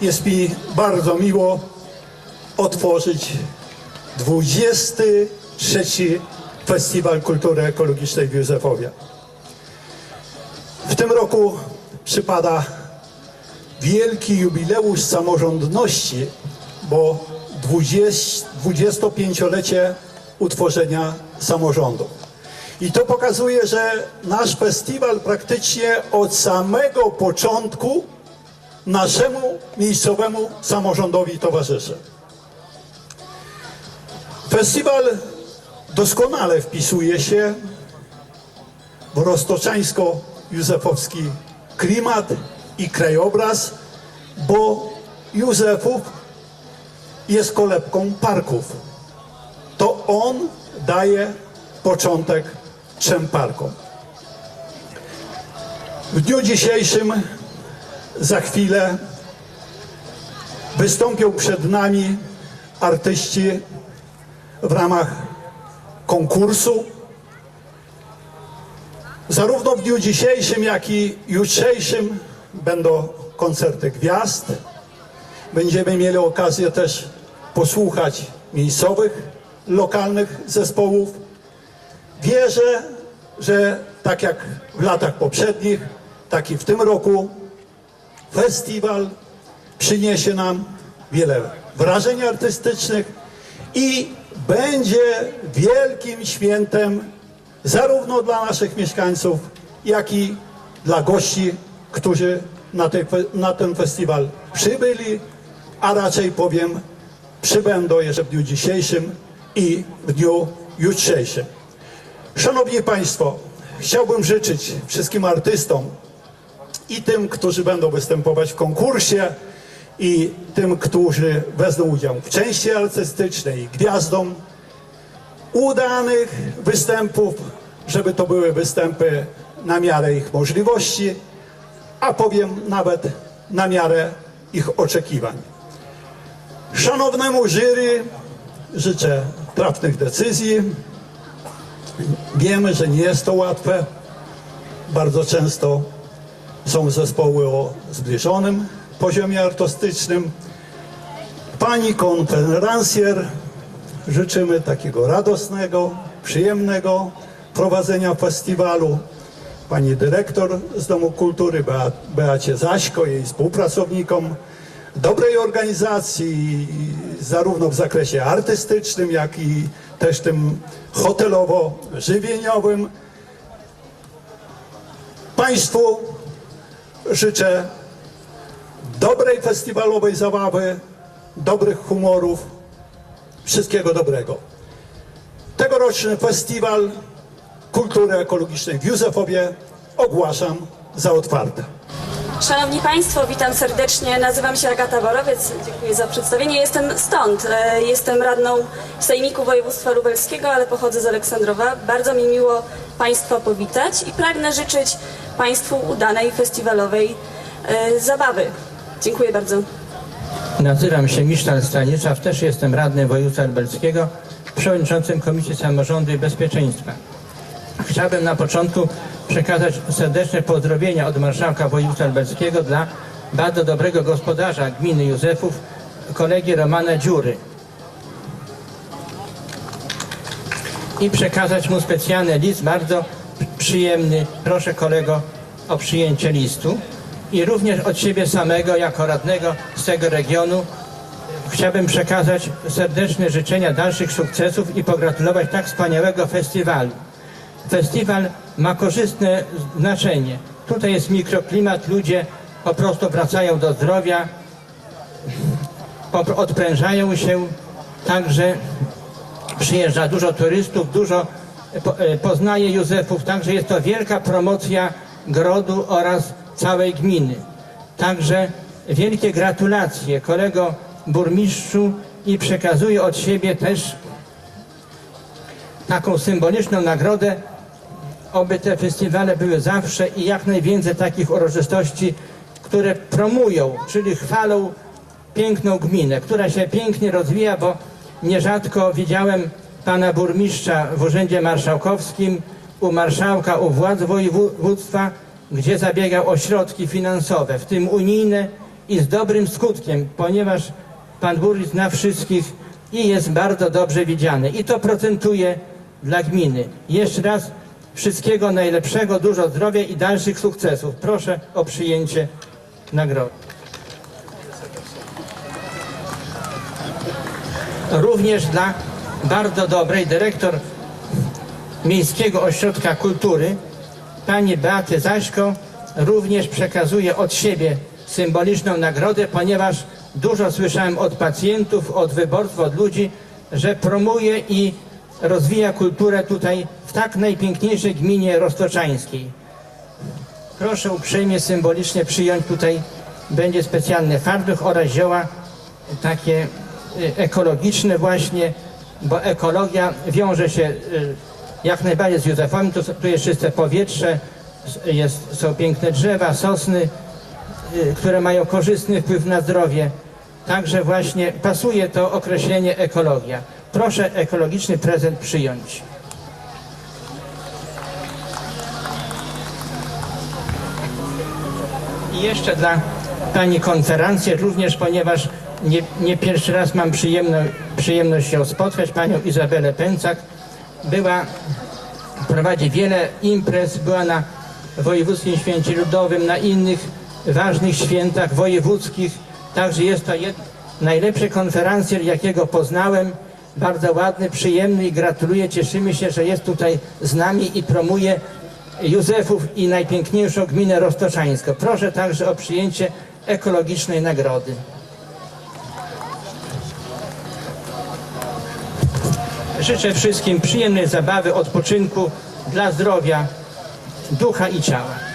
jest mi bardzo miło otworzyć 23 Festiwal Kultury Ekologicznej w Józefowie. W tym roku przypada wielki jubileusz samorządności, bo 20 25-lecie utworzenia samorządu. I to pokazuje, że nasz festiwal praktycznie od samego początku naszemu miejscowemu samorządowi towarzyszy. Festiwal doskonale wpisuje się w roztoczańsko-józefowski klimat i krajobraz, bo Józefów jest kolebką parków. To on daje początek trzem parkom. W dniu dzisiejszym za chwilę wystąpią przed nami artyści w ramach konkursu. Zarówno w dniu dzisiejszym, jak i jutrzejszym będą koncerty gwiazd. Będziemy mieli okazję też posłuchać miejscowych, lokalnych zespołów. Wierzę, że tak jak w latach poprzednich, tak i w tym roku festiwal przyniesie nam wiele wrażeń artystycznych i będzie wielkim świętem zarówno dla naszych mieszkańców, jak i dla gości, którzy na, fe- na ten festiwal przybyli, a raczej powiem, przybędą jeszcze w dniu dzisiejszym i w dniu jutrzejszym. Szanowni Państwo, chciałbym życzyć wszystkim artystom i tym, którzy będą występować w konkursie, i tym, którzy wezmą udział w części artystycznej, gwiazdom, udanych występów, żeby to były występy na miarę ich możliwości, a powiem nawet na miarę ich oczekiwań. Szanownemu jury życzę trafnych decyzji. Wiemy, że nie jest to łatwe. Bardzo często są zespoły o zbliżonym poziomie artystycznym. Pani konferencjer życzymy takiego radosnego, przyjemnego prowadzenia festiwalu. Pani dyrektor z Domu Kultury Bea- Beacie Zaśko, jej współpracownikom, dobrej organizacji zarówno w zakresie artystycznym, jak i też tym hotelowo-żywieniowym. Państwu życzę dobrej festiwalowej zabawy, dobrych humorów, wszystkiego dobrego. Tegoroczny festiwal kultury ekologicznej w Józefowie ogłaszam za otwarty. Szanowni Państwo, witam serdecznie. Nazywam się Agata Borowiec. Dziękuję za przedstawienie. Jestem stąd. E, Jestem radną Sejmiku Województwa Lubelskiego, ale pochodzę z Aleksandrowa. Bardzo mi miło Państwa powitać i pragnę życzyć Państwu udanej festiwalowej e, zabawy. Dziękuję bardzo. Nazywam się Misztal Stanisław, też jestem radnym województwa lubelskiego, przewodniczącym Komisji Samorządu i Bezpieczeństwa. Chciałbym na początku przekazać serdeczne pozdrowienia od marszałka województwa lubelskiego dla bardzo dobrego gospodarza gminy Józefów, kolegi Romana Dziury. I przekazać mu specjalny list, bardzo przyjemny. Proszę kolego o przyjęcie listu. I również od siebie samego, jako radnego z tego regionu, chciałbym przekazać serdeczne życzenia dalszych sukcesów i pogratulować tak wspaniałego festiwalu. Festiwal ma korzystne znaczenie. Tutaj jest mikroklimat, ludzie po prostu wracają do zdrowia, odprężają się, także przyjeżdża dużo turystów, dużo poznaje Józefów, także jest to wielka promocja Grodu oraz całej gminy. Także wielkie gratulacje kolego burmistrzu i przekazuję od siebie też taką symboliczną nagrodę, oby te festiwale były zawsze i jak najwięcej takich uroczystości, które promują, czyli chwalą piękną gminę, która się pięknie rozwija, bo nierzadko widziałem pana burmistrza w Urzędzie Marszałkowskim, u marszałka, u władz województwa, gdzie zabiegał o środki finansowe, w tym unijne i z dobrym skutkiem, ponieważ pan burmistrz zna wszystkich i jest bardzo dobrze widziany. I to procentuje dla gminy. Jeszcze raz wszystkiego najlepszego, dużo zdrowia i dalszych sukcesów. Proszę o przyjęcie nagrody. Również dla bardzo dobrej dyrektor Miejskiego Ośrodka Kultury, pani Beaty Zaśko, również przekazuje od siebie symboliczną nagrodę, ponieważ dużo słyszałem od pacjentów, od wyborców, od ludzi, że promuje i rozwija kulturę tutaj w tak najpiękniejszej gminie roztoczańskiej. Proszę uprzejmie symbolicznie przyjąć tutaj będzie specjalny fartuch oraz zioła takie y, ekologiczne właśnie, bo ekologia wiąże się y, jak najbardziej z Józefem, tu, tu jest czyste powietrze, jest, są piękne drzewa, sosny, y, które mają korzystny wpływ na zdrowie. Także właśnie pasuje to określenie ekologia. Proszę ekologiczny prezent przyjąć. I jeszcze dla Pani konferencję, również ponieważ nie, nie pierwszy raz mam przyjemno, przyjemność się spotkać, Panią Izabelę Pęcak. Była, prowadzi wiele imprez, była na Wojewódzkim Święcie Ludowym, na innych ważnych świętach wojewódzkich. Także jest to jed, najlepszy konferencjer, jakiego poznałem. Bardzo ładny, przyjemny i gratuluję. Cieszymy się, że jest tutaj z nami i promuje Józefów i najpiękniejszą gminę roztoczańską. Proszę także o przyjęcie ekologicznej nagrody. Życzę wszystkim przyjemnej zabawy, odpoczynku dla zdrowia ducha i ciała.